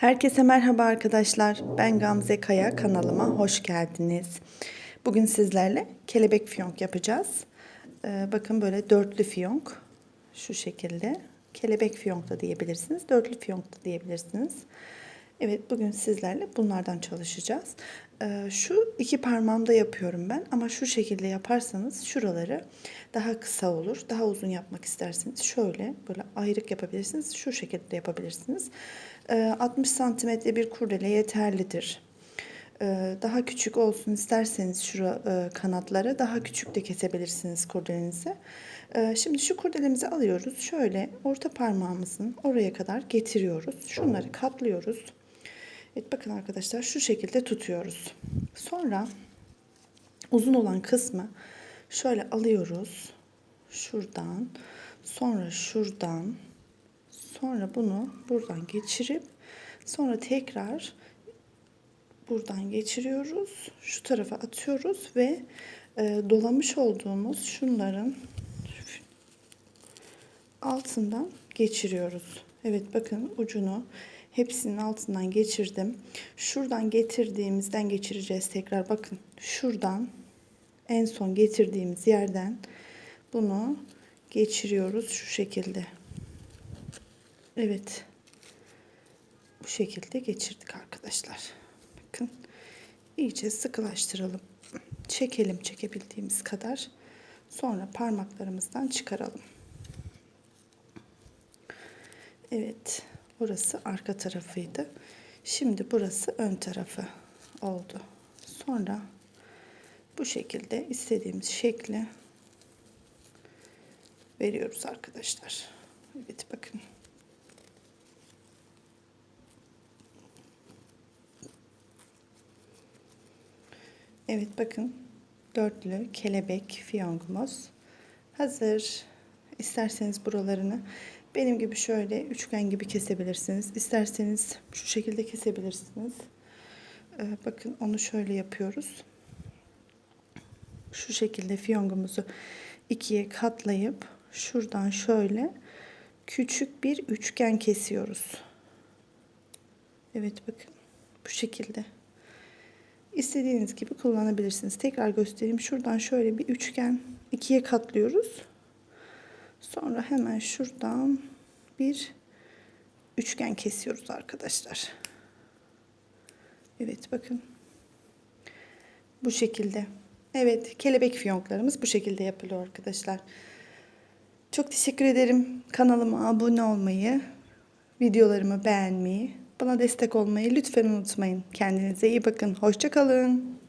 Herkese merhaba arkadaşlar. Ben Gamze Kaya kanalıma hoş geldiniz. Bugün sizlerle kelebek fiyonk yapacağız. Ee, bakın böyle dörtlü fiyonk şu şekilde. Kelebek fiyonk da diyebilirsiniz. Dörtlü fiyonk da diyebilirsiniz. Evet bugün sizlerle bunlardan çalışacağız. Ee, şu iki parmağımda yapıyorum ben ama şu şekilde yaparsanız şuraları daha kısa olur. Daha uzun yapmak isterseniz şöyle böyle ayrık yapabilirsiniz. Şu şekilde de yapabilirsiniz. Ee, 60 santimetre bir kurdele yeterlidir. Ee, daha küçük olsun isterseniz şura e, kanatları daha küçük de kesebilirsiniz kurdelenizi. Ee, şimdi şu kurdelemizi alıyoruz. Şöyle orta parmağımızın oraya kadar getiriyoruz. Şunları katlıyoruz. Evet bakın arkadaşlar şu şekilde tutuyoruz. Sonra uzun olan kısmı şöyle alıyoruz. Şuradan, sonra şuradan, sonra bunu buradan geçirip sonra tekrar buradan geçiriyoruz. Şu tarafa atıyoruz ve e, dolamış olduğumuz şunların altından geçiriyoruz. Evet bakın ucunu hepsinin altından geçirdim. Şuradan getirdiğimizden geçireceğiz tekrar. Bakın şuradan en son getirdiğimiz yerden bunu geçiriyoruz şu şekilde. Evet. Bu şekilde geçirdik arkadaşlar. Bakın iyice sıkılaştıralım. Çekelim çekebildiğimiz kadar. Sonra parmaklarımızdan çıkaralım. Evet. Burası arka tarafıydı. Şimdi burası ön tarafı oldu. Sonra bu şekilde istediğimiz şekli veriyoruz arkadaşlar. Evet bakın. Evet bakın dörtlü kelebek fiyongumuz hazır. İsterseniz buralarını benim gibi şöyle üçgen gibi kesebilirsiniz. İsterseniz şu şekilde kesebilirsiniz. Ee, bakın onu şöyle yapıyoruz. Şu şekilde fiyongumuzu ikiye katlayıp şuradan şöyle küçük bir üçgen kesiyoruz. Evet bakın bu şekilde. İstediğiniz gibi kullanabilirsiniz. Tekrar göstereyim. Şuradan şöyle bir üçgen ikiye katlıyoruz. Sonra hemen şuradan bir üçgen kesiyoruz arkadaşlar. Evet bakın. Bu şekilde. Evet kelebek fiyonklarımız bu şekilde yapılıyor arkadaşlar. Çok teşekkür ederim. Kanalıma abone olmayı, videolarımı beğenmeyi, bana destek olmayı lütfen unutmayın. Kendinize iyi bakın. Hoşçakalın.